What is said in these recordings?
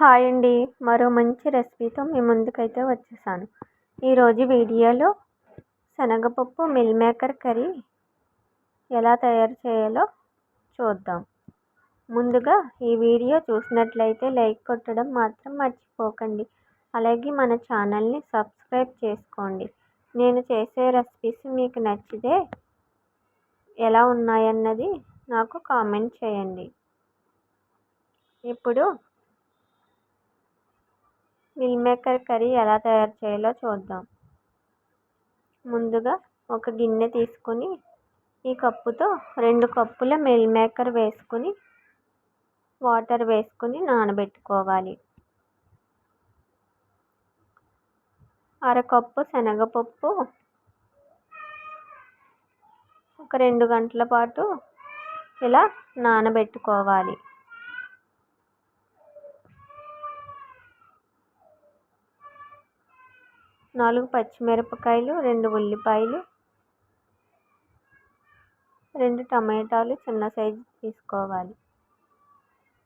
Hi అండి. మరో మంచి రెసిపీతో మీ ముందుకైతే వచ్చేసాను. ఈరోజు వీడియోలో శనగపప్పు మిల్ మేకర్ కర్రీ ఎలా తయారు చేయాలో చూద్దాం. ముందుగా ఈ వీడియో చూసినట్లయితే లైక్ కొట్టడం మాత్రం మర్చిపోకండి. అలాగే మన ఛానల్ని సబ్స్క్రైబ్ చేసుకోండి. నేను చేసే రెసిపీస్ మీకు నచ్చితే ఎలా ఉన్నాయన్నది నాకు కామెంట్ చేయండి. ఇప్పుడు మిల్ మేకర్ కర్రీ ఎలా తయారు చేయాలో చూద్దాం. ముందుగా ఒక గిన్నె తీసుకొని ఈ కప్పుతో రెండు కప్పుల మిల్ మేకర్ వేసుకొని వాటర్ వేసుకొని నానబెట్టుకోవాలి. అరకప్పు శనగపప్పు ఒక రెండు గంటల పాటు ఇలా నానబెట్టుకోవాలి. నాలుగు పచ్చిమిరపకాయలు రెండు ఉల్లిపాయలు రెండు టమాటాలు చిన్న సైజు తీసుకోవాలి.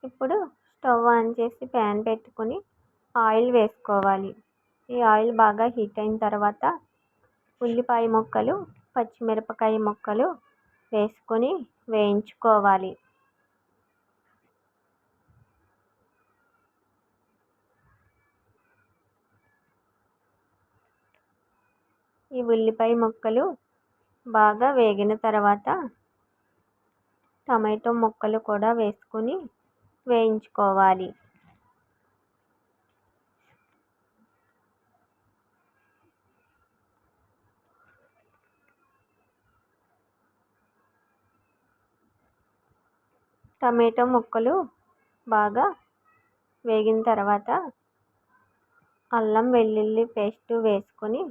ఇప్పుడు స్టవ్ ఆన్ చేసి ప్యాన్ పెట్టుకొని ఆయిల్ వేసుకోవాలి. ఈ ఆయిల్ బాగా హీట్ అయిన తర్వాత ఉల్లిపాయ ముక్కలు పచ్చిమిరపకాయ ముక్కలు వేసుకొని వేయించుకోవాలి. ఈ ఉల్లిపాయ ముక్కలు బాగా వేగిన తర్వాత టమాటో ముక్కలు కూడా వేసుకొని వేయించుకోవాలి. టమాటో ముక్కలు బాగా వేగిన తర్వాత అల్లం వెల్లుల్లి పేస్ట్ వేసుకొని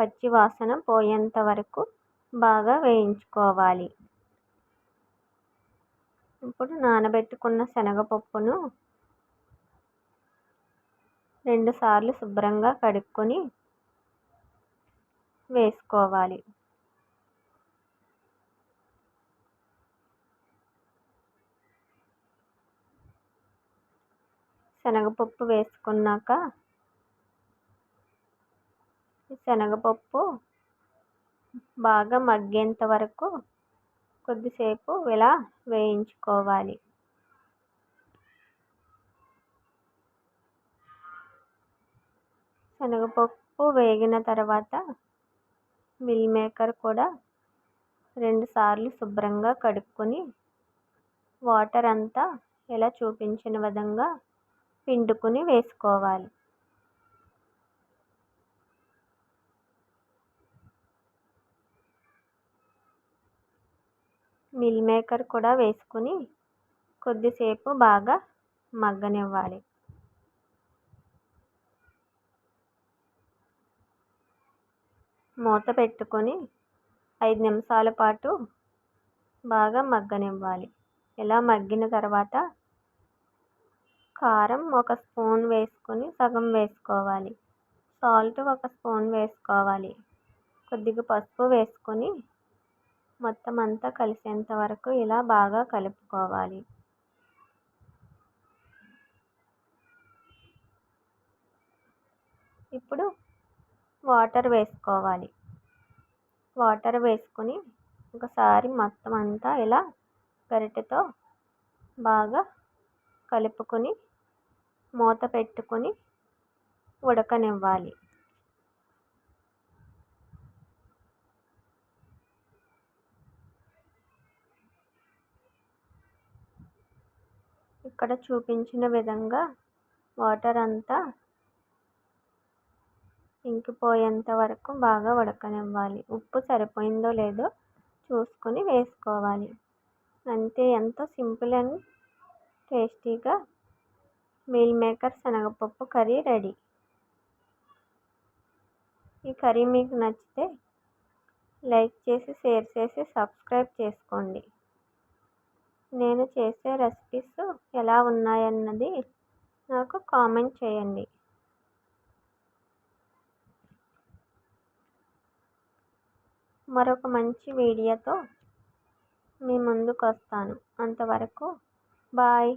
పచ్చి వాసన పోయేంత వరకు బాగా వేయించుకోవాలి. ఇప్పుడు నానబెట్టుకున్న శనగపప్పును రెండుసార్లు శుభ్రంగా కడుక్కొని వేసుకోవాలి. శనగపప్పు వేసుకున్నాక శనగపప్పు బాగా మగ్గేంత వరకు కొద్దిసేపు ఇలా వేయించుకోవాలి. శనగపప్పు వేగిన తర్వాత మిల్ మేకర్ కూడా రెండుసార్లు శుభ్రంగా కడుక్కొని వాటర్ అంతా ఇలా చూపించిన విధంగా పిండుకుని వేసుకోవాలి. మిల్ మేకర్ కూడా వేసుకుని కొద్దిసేపు బాగా మగ్గనివ్వాలి. మూత పెట్టుకొని ఐదు నిమిషాల పాటు బాగా మగ్గనివ్వాలి. ఇలా మగ్గిన తర్వాత కారం ఒక స్పూన్ వేసుకొని సగం వేసుకోవాలి. సాల్ట్ ఒక స్పూన్ వేసుకోవాలి. కొద్దిగా పసుపు వేసుకొని మొత్తం అంతా కలిసేంత వరకు ఇలా బాగా కలుపుకోవాలి. ఇప్పుడు వాటర్ వేసుకోవాలి. వాటర్ వేసుకొని ఒకసారి మొత్తం అంతా ఇలా గరిటెతో బాగా కలుపుకొని మూత పెట్టుకొని ఉడకనివ్వాలి. ఇక్కడ చూపించిన విధంగా వాటర్ అంతా ఇంకిపోయేంత వరకు బాగా ఉడకనివ్వాలి. ఉప్పు సరిపోయిందో లేదో చూసుకొని వేసుకోవాలి. అంతే ఎంతో సింపుల్ అండ్ టేస్టీగా మీల్ మేకర్ శనగపప్పు కర్రీ రెడీ. ఈ కర్రీ మీకు నచ్చితే లైక్ చేసి షేర్ చేసి సబ్స్క్రైబ్ చేసుకోండి. నేను చేసే రెసిపీస్ ఎలా ఉన్నాయన్నది నాకు కామెంట్ చేయండి. మరొక మంచి వీడియోతో మీ ముందుకు వస్తాను అంతవరకు బాయ్